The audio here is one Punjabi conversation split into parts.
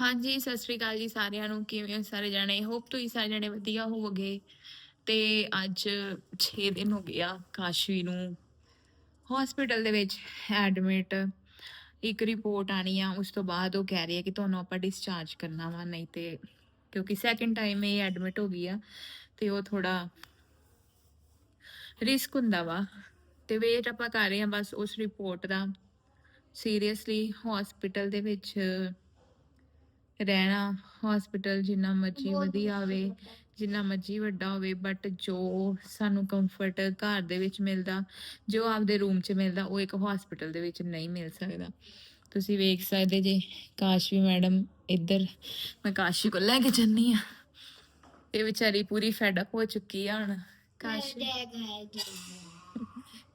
ਹਾਂਜੀ, ਸਤਿ ਸ੍ਰੀ ਅਕਾਲ ਜੀ ਸਾਰਿਆਂ ਨੂੰ। ਕਿਵੇਂ ਹੋ ਸਾਰੇ ਜਣੇ? ਹੋਪ ਤੁਸੀਂ ਸਾਰੇ ਜਣੇ ਵਧੀਆ ਹੋਵੋਗੇ। ਤੇ ਅੱਜ 6 ਦਿਨ ਹੋ ਗਿਆ ਕਾਸ਼ਵੀ ਨੂੰ ਹਸਪੀਟਲ ਦੇ ਵਿੱਚ ਐਡਮਿਟ ਇੱਕ ਰਿਪੋਰਟ ਆਣੀ ਆ, ਉਸ ਤੋਂ ਬਾਅਦ ਉਹ ਕਹਿ ਰਹੀ ਹੈ ਕਿ ਤੁਹਾਨੂੰ ਆਪਾਂ ਡਿਸਚਾਰਜ ਕਰਨਾ ਵਾ, ਨਹੀਂ ਤੇ ਕਿਉਂਕਿ ਸੈਕਿੰਡ ਟਾਈਮ ਇਹ ਐਡਮਿਟ ਹੋ ਗਈ ਆ, ਤੇ ਉਹ ਥੋੜਾ ਰਿਸਕ ਹੁੰਦਾ ਵਾ। ਤੇ ਵੇਟ ਆਪਾਂ ਕਰ ਰਹੇ ਆ, ਬਸ ਉਸ ਰਿਪੋਰਟ ਦਾ। ਸੀਰੀਅਸਲੀ ਹਸਪੀਟਲ ਦੇ ਵਿੱਚ ਰਹਿਣਾ ਹਸਪੀਟਲ ਜਿੰਨਾ ਮਰਜ਼ੀ ਵਧੀਆ ਆਵੇ ਜਿੰਨਾ ਮਰਜ਼ੀ ਵੱਡਾ ਹੋਵੇ ਬਟ ਜੋ ਸਾਨੂੰ ਕੰਫਰਟ ਘਰ ਦੇ ਵਿੱਚ ਮਿਲਦਾ ਜੋ ਆਪਦੇ ਰੂਮ 'ਚ ਮਿਲਦਾ ਉਹ ਇੱਕ ਹਸਪੀਟਲ ਦੇ ਵਿੱਚ ਨਹੀਂ ਮਿਲ ਸਕਦਾ। ਤੁਸੀਂ ਵੇਖ ਸਕਦੇ ਜੇ ਕਾਸ਼ ਵੀ ਮੈਡਮ ਇੱਧਰ ਮੈਂ ਕਾਸ਼ੀ ਕੋਲ ਲੈ ਕੇ ਜੰਨੀ ਆ ਇਹ ਵਿਚਾਰੀ ਪੂਰੀ ਫੈਡ ਅਪ ਹੋ ਚੁੱਕੀ ਆ ਹੁਣ। ਕਾਸ਼ੀ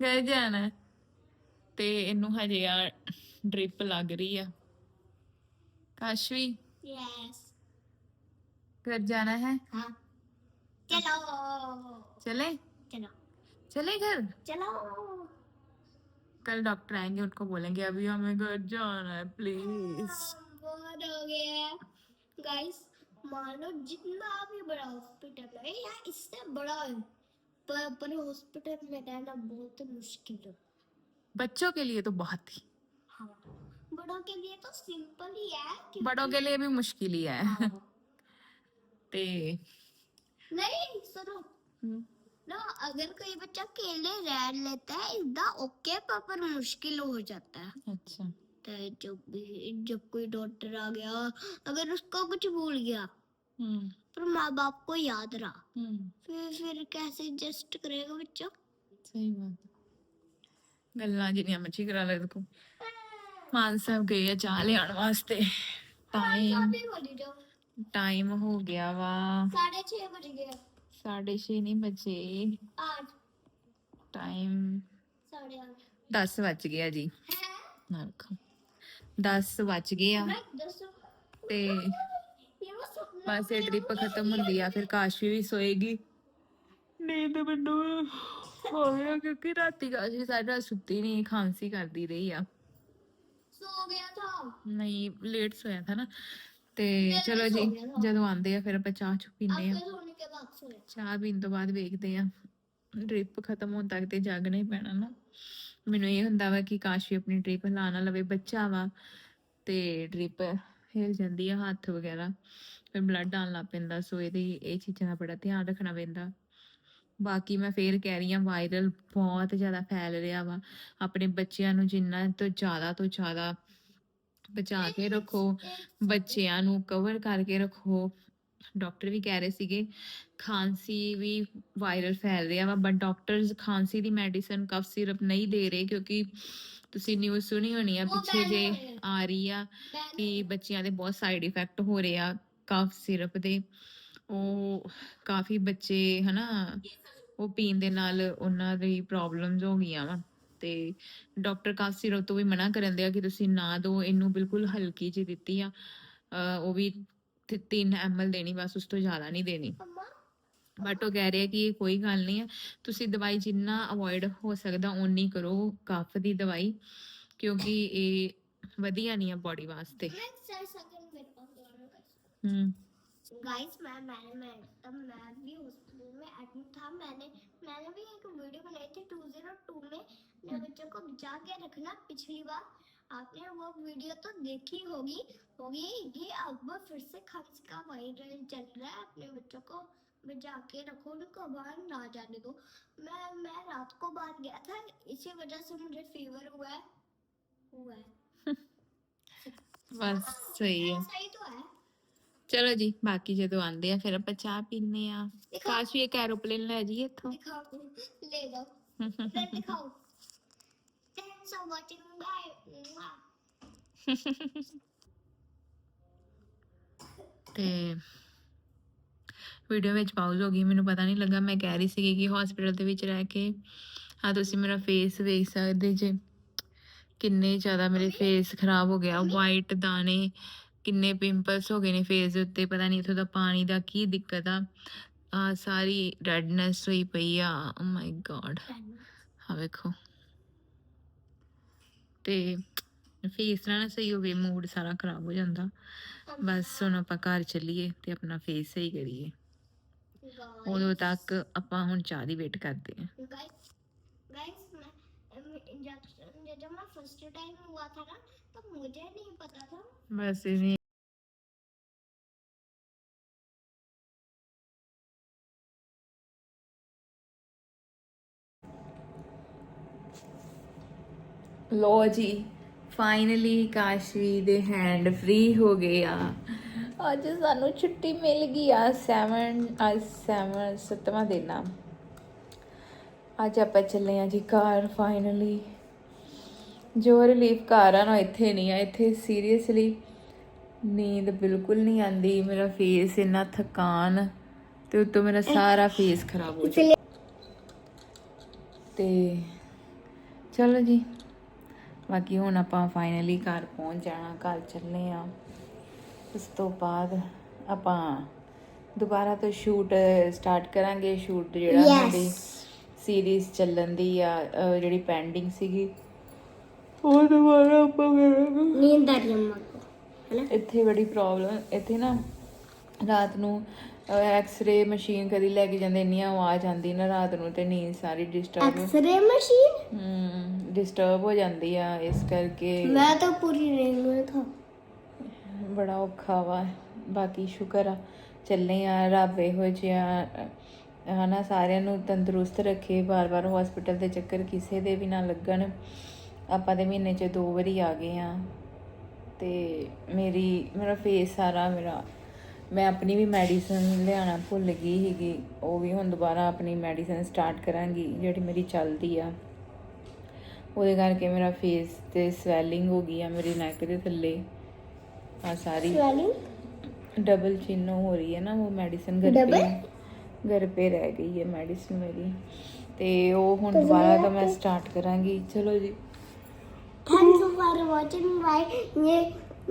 ਗਏ ਜਾਣਾ। ਤੇ ਇਹਨੂੰ ਹਜੇ ਆ ਡ੍ਰਿਪ ਲੱਗ ਰਹੀ ਆ। ਕਾਸ਼ਵੀ। यस घर जाना है? हाँ। चलो। चले? चलो। चले घर? चलो। कल डॉक्टर आएँगे उनको बोलेंगे अभी हमें घर जाना है प्लीज़ बहुत हो गया। गाइस मान जितना भी बड़ा हॉस्पिटल है या इससे बड़ा है पर पर हॉस्पिटल में रहना बहुत मुश्किल है। बच्चों के लिए तो बहुत ही। हाँ। बड़ों के लिए तो सिंपल ही है कि बड़ों के लिए भी मुश्किल ही है हाँ। ते नहीं सुनो हम्म, ना अगर कोई बच्चा अकेले रह लेता है इतना ओके पर पर मुश्किल हो जाता है अच्छा तो जब भी जब कोई डॉक्टर आ गया अगर उसको कुछ भूल गया हम्म पर माँ बाप को याद रहा हम्म फिर फिर कैसे एडजस्ट करेगा बच्चा सही बात ਗੱਲਾਂ ਜਿੰਨੀਆਂ ਮਰਜ਼ੀ ਕਰਾ ਲੈ ਦੇਖੋ ਮਾਨ ਸਾਹਿਬ ਗਏ ਆ ਚਾਹ ਲਿਆਉਣ ਵਾਸਤੇ। ਟਾਈਮ ਟਾਈਮ ਹੋ ਗਿਆ ਵਾ। 6:30 ਵਜ ਗਿਆ 6:30 ਨਹੀਂ ਵਜੇ। ਆਜ। ਟਾਈਮ 8:30 ਵਜ ਗਿਆ ਜੀ। ਨਰਕ 10 ਵਜ ਗਏ ਆ। ਤੇ ਬਸ ਇਹ ਟ੍ਰਿਪ ਖਤਮ ਹੁੰਦੀ ਆ ਫਿਰ ਕਾਸ਼ਵੀ ਵੀ ਸੋਏਗੀ। ਨੀਂਦ ਮੈਨੂੰ ਹੋ ਗਿਆ ਕਿਉਂਕਿ ਰਾਤੀ ਕਾਸ਼ਵੀ ਸਾਡਾ ਸੁੱਤੀ ਨਹੀਂ ਖਾਂਸੀ ਕਰਦੀ ਰਹੀ ਆ। सो गया था ਨਹੀਂ ਲੇਟ ਸੋਇਆ ਥਾ ਨਾ ਤੇ ਚਲੋ ਜੀ ਜਦੋਂ ਆਉਂਦੇ ਆ ਫਿਰ ਆਪਾਂ ਚਾਹ ਚੁ ਪੀਂਦੇ ਆ आपके सोने के बाद सोया ਚਾਹ ਪੀਣ ਤੋਂ ਬਾਅਦ ਵੇਖਦੇ ਆ ਡ੍ਰਿਪ ਖਤਮ ਹੋਣ ਤੱਕ ਤੇ ਜਾਗਣਾ ਹੀ ਪੈਣਾ ਨਾ ਮੈਨੂੰ ਇਹ ਹੁੰਦਾ ਵਾ ਕਿ ਕਾਸ਼ ਵੀ ਆਪਣੀ ਡ੍ਰਿਪ ਲਾ ਨਾ ਲਵੇ ਬੱਚਾ ਵਾ ਤੇ ਡ੍ਰਿਪ ਹਿਲ ਜਾਂਦੀ ਆ ਹੱਥ ਵਗੈਰਾ ਫਿਰ ਬਲੱਡ ਆਉਣ ਲੱਗ ਪੈਂਦਾ ਸੋ ਇਹਦੀ ਇਹ ਚੀਜ਼ਾਂ ਦਾ ਬੜਾ ਧਿਆਨ ਰੱਖਣਾ ਪੈਂਦਾ ਬਾਕੀ ਮੈਂ ਫੇਰ ਕਹਿ ਰਹੀ ਹਾਂ ਵਾਇਰਲ ਬਹੁਤ ਜ਼ਿਆਦਾ ਫੈਲ ਰਿਹਾ ਵਾ ਆਪਣੇ ਬੱਚਿਆਂ ਨੂੰ ਜਿੰਨਾ ਤੋਂ ਜ਼ਿਆਦਾ ਤੋਂ ਜ਼ਿਆਦਾ ਬਚਾ ਕੇ ਰੱਖੋ, ਬੱਚਿਆਂ ਨੂੰ ਕਵਰ ਕਰਕੇ ਰੱਖੋ ਡਾਕਟਰ ਵੀ ਕਹਿ ਰਹੇ ਸੀਗੇ, ਖਾਂਸੀ ਵੀ ਵਾਇਰਲ ਫੈਲ ਰਿਹਾ ਵਾ ਬਟ ਡਾਕਟਰਸ ਖਾਂਸੀ ਦੀ ਮੈਡੀਸਨ ਕਫ ਸਿਰਪ ਨਹੀਂ ਦੇ ਰਹੇ ਕਿਉਂਕਿ ਤੁਸੀਂ ਨਿਊਜ਼ ਸੁਣੀ ਹੋਣੀ ਆ, ਪਿੱਛੇ ਜੇ ਆ। ਰਹੀ ਆ मैंने ਕਿ ਬੱਚਿਆਂ ਦੇ ਬਹੁਤ ਸਾਈਡ ਇਫੈਕਟ ਹੋ ਰਹੇ ਆ ਕਫ ਸਿਰਪ ਦੇ ਉਹ ਕਾਫੀ ਬੱਚੇ ਹਨਾ ਉਹ ਪੀਣ ਦੇ ਨਾਲ ਉਹਨਾਂ ਦੀ ਪ੍ਰੋਬਲਮਸ ਹੋ ਗਈਆਂ ਵਾ। ਤੇ ਡਾਕਟਰ ਕਾਸੀ ਰੋ ਤੋਂ ਵੀ ਮਨਾ ਕਰਨ ਆ ਕਿ ਤੁਸੀਂ ਨਾ ਦਿਓ ਇਹਨੂੰ ਬਿਲਕੁਲ ਹਲਕੀ ਜੀ ਦਿੱਤੀ ਆ। ਉਹ ਵੀ 3 ਐਮਐਲ ਦੇਣੀ ਬਸ ਉਸ ਤੋਂ ਜ਼ਿਆਦਾ ਨਹੀਂ ਦੇਣੀ। ਬਟ ਉਹ ਕਹਿ ਰਿਹਾ ਕਿ ਕੋਈ ਗੱਲ ਨਹੀਂ ਹੈ ਤੁਸੀਂ ਦਵਾਈ ਜਿੰਨਾ ਅਵੋਇਡ ਹੋ ਸਕਦਾ ਓਨੀ ਕਰੋ ਕਫ ਦੀ ਦਵਾਈ ਕਿਉਂਕਿ ਇਹ ਵਧੀਆ ਨਹੀਂ ਆ ਬਾਡੀ ਵਾਸਤੇ। ਹੂੰ। गाइस मैं मैंने मैं मैं भी हॉस्पिटल में एडमिट था। मैंने मैंने भी एक वीडियो बनाई थी 202 में। मैं बच्चों को बचा के रखना पिछली बार। आपने वो वीडियो तो देखी होगी। होगी ये अब फिर से खर्च का वायरल चल रहा है। अपने बच्चों को बचा के रखो। उनको बाहर ना जाने दो। मैं मैं रात को बाहर गया था। इसी वजह से मुझे फीवर हुआ है। हुआ है। बस सही है। सही तो ਚਲੋ ਜੀ ਬਾਕੀ ਜਦੋਂ ਆਂਦੇ ਆ ਫਿਰ ਆਪਾਂ ਚਾਹ ਪੀਨੇ ਆ दिखाओ ਕਾਸ਼ ਵੀ ਇੱਕ ਐਰੋਪਲੇਨ ਲੈ ਜਾਈਏ ਇੱਥੋਂ दिखाओ ले जाओ Then दिखाओ Thanks for watching. Bye. Mwah. ਤੇ ਵੀਡੀਓ ਵਿੱਚ ਪਾਉਜ਼ ਹੋ ਗਈ ਮੈਨੂੰ ਪਤਾ ਨਹੀਂ ਲੱਗਾ ਮੈਂ ਕਹਿ ਰਹੀ ਸੀ ਕਿ ਹਸਪੀਟਲ ਦੇ ਵਿੱਚ ਰਹਿ ਕੇ ਆ ਤੁਸੀਂ ਮੇਰਾ ਫੇਸ ਵੇਖ ਸਕਦੇ ਜੇ ਕਿੰਨੇ ਜ਼ਿਆਦਾ ਮੇਰੇ ਫੇਸ ਖਰਾਬ ਹੋ ਗਿਆ ਵਾਈਟ ਦਾਣੇ ਕਿੰਨੇ ਪਿੰਪਲਸ ਹੋ ਗਏ ਨੇ ਫੇਸ ਦੇ ਉੱਤੇ, ਪਤਾ ਨਹੀਂ ਇਥੋਂ ਦਾ ਪਾਣੀ ਦਾ ਕੀ ਦਿੱਕਤ ਆ। ਆ ਸਾਰੀ ਰੈਡਨੈਸ ਹੋਈ ਪਈ ਆ। ਓ ਮਾਈ ਗॉड ਹਾਂ ਵੇਖੋ। ਤੇ ਫੇਸ ਨਾ ਸਹੀ ਹੋ ਹੋਵੇ ਮੂਡ ਸਾਰਾ ਖਰਾਬ ਹੋ ਜਾਂਦਾ। ਬਸ ਹੁਣ ਆਪਾਂ ਘਰ ਚੱਲੀਏ ਤੇ ਆਪਣਾ ਫੇਸ ਸਹੀ ਕਰੀਏ। ਉਦੋਂ ਤੱਕ ਆਪਾਂ ਹੁਣ ਚਾਹ ਦੀ ਵੇਟ ਕਰਦੇ ਆਂ। मैं इंजेक्शन जब मैं फर्स्ट टाइम हुआ था ना तो मुझे नहीं पता था ਬਸ ਇਹ ਲੋ ਜੀ ਫਾਈਨਲੀ ਕਾਸ਼ਵੀ ਦੇ ਹੈਂਡ ਫ੍ਰੀ ਹੋ ਗਏ ਆ ਅੱਜ ਸਾਨੂੰ ਛੁੱਟੀ ਮਿਲ ਗਈ ਆ 7 ਅੱਜ 7 ਸੱਤਵਾਂ ਦਿਨ ਆ ਅੱਜ ਆਪਾਂ ਚੱਲੇ ਆ ਜੀ ਘਰ ਫਾਈਨਲੀ ਜੋ ਰਿਲੀਫ ਘਰ ਆ ਨਾ ਇੱਥੇ ਨਹੀਂ ਆ। ਇੱਥੇ ਸੀਰੀਅਸਲੀ ਨੀਂਦ ਬਿਲਕੁਲ ਨਹੀਂ ਆਂਦੀ ਮੇਰਾ ਫੇਸ ਇੰਨਾ ਥਕਾਨ ਤੇ ਉੱਤੋਂ ਮੇਰਾ ਸਾਰਾ ਫੇਸ ਖਰਾਬ ਹੋ ਚੁੱਕਾ। ਤੇ ਚਲੋ ਜੀ ਬਾਕੀ ਹੁਣ ਆਪਾਂ ਫਾਈਨਲੀ ਘਰ ਪਹੁੰਚ ਜਾਣਾ ਘਰ ਚੱਲੇ ਆ ਉਸ ਤੋਂ ਬਾਅਦ ਆਪਾਂ ਦੁਬਾਰਾ ਤੋਂ ਸ਼ੂਟ ਸਟਾਰਟ ਕਰਾਂਗੇ। ਸ਼ੂਟ ਜਿਹੜਾ ਸਾਡੀ ਸੀਰੀਜ਼ ਚੱਲਣ ਦੀ ਆ ਅਹ ਜਿਹੜੀ ਪੈਂਡਿੰਗ ਸੀਗੀ ਉਹ ਦੁਬਾਰਾ ਆਪਾਂ ਕਰਾਂਗੇ नींद आ रही है अम्मा को ਇੱਥੇ ਬੜੀ ਪ੍ਰੋਬਲਮ ਇੱਥੇ ਨਾ ਰਾਤ ਨੂੰ ਐਕਸ-ਰੇ ਮਸ਼ੀਨ ਕਦੀ ਲੈ ਕੇ ਜਾਂਦੇ ਇੰਨੀ ਆਵਾਜ਼ ਆਉਂਦੀ ਨਾ ਰਾਤ ਨੂੰ ਤੇ ਨੀਂਦ ਸਾਰੀ ਡਿਸਟਰਬ एक्सरे मशीन ਹਮ ਡਿਸਟਰਬ ਹੋ ਜਾਂਦੀ ਆ ਇਸ ਕਰਕੇ मैं तो पूरी रेंज में था ਬੜਾ ਔਖਾ ਵਾ ਬਾਕੀ ਸ਼ੁਕਰ ਆ ਚੱਲੇ ਆ ਰੱਬ ਇਹੋ ਜਿਹਾ ਅਹ, ਹਨਾ ਸਾਰਿਆਂ ਨੂੰ ਤੰਦਰੁਸਤ ਰੱਖੇ ਬਾਰ-ਬਾਰ ਹਸਪੀਟਲ ਦੇ ਚੱਕਰ ਕਿਸੇ ਦੇ ਵੀ ਨਾ ਲੱਗਣ। ਆਪਾਂ ਦੇ ਮਹੀਨੇ 'ਚ ਦੋ ਵਾਰੀ ਆ ਗਏ ਆ ਤੇ ਮੇਰੀ ਮੇਰਾ ਫੇਸ ਸਾਰਾ ਮੇਰਾ ਮੈਂ ਆਪਣੀ ਵੀ ਮੈਡੀਸਨ ਲਿਆਣਾ ਭੁੱਲ ਗਈ ਸੀਗੀ। ਉਹ ਵੀ ਹੁਣ ਦੁਬਾਰਾ ਆਪਣੀ ਮੈਡੀਸਨ ਸਟਾਰਟ ਕਰਾਂਗੀ ਜਿਹੜੀ ਮੇਰੀ ਚੱਲਦੀ ਆ। ਉਹਦੇ ਕਰਕੇ ਮੇਰਾ ਫੇਸ ਤੇ ਸਵੈਲਿੰਗ ਹੋ ਗਈ ਆ ਮੇਰੀ ਨੈਕ ਦੇ ਥੱਲੇ। ਆ ਸਾਰੀ ਡਬਲ ਚਿੰਨ ਹੋ ਰਹੀ ਹੈ ਨਾ ਉਹ ਮੈਡੀਸਨ ਕਰਕੇ पे घर पे रह गई है मेडिसिन मेरी ਤੇ ਉਹ ਹੁਣ ਦੁਬਾਰਾ ਤੋਂ ਮੈਂ ਸਟਾਰਟ ਕਰਾਂਗੀ ਚਲੋ ਜੀ थैंक्स फॉर वाचिंग भाई ये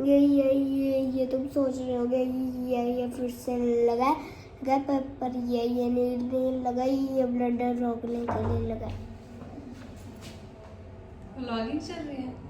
ये ये ये ये तुम सोच रहे होगे ये ये फिर से लगा लगा पर, पर ये ये नहीं, नहीं लगा ये ब्लड रोकने के लिए लगा व्लॉगिंग चल रही है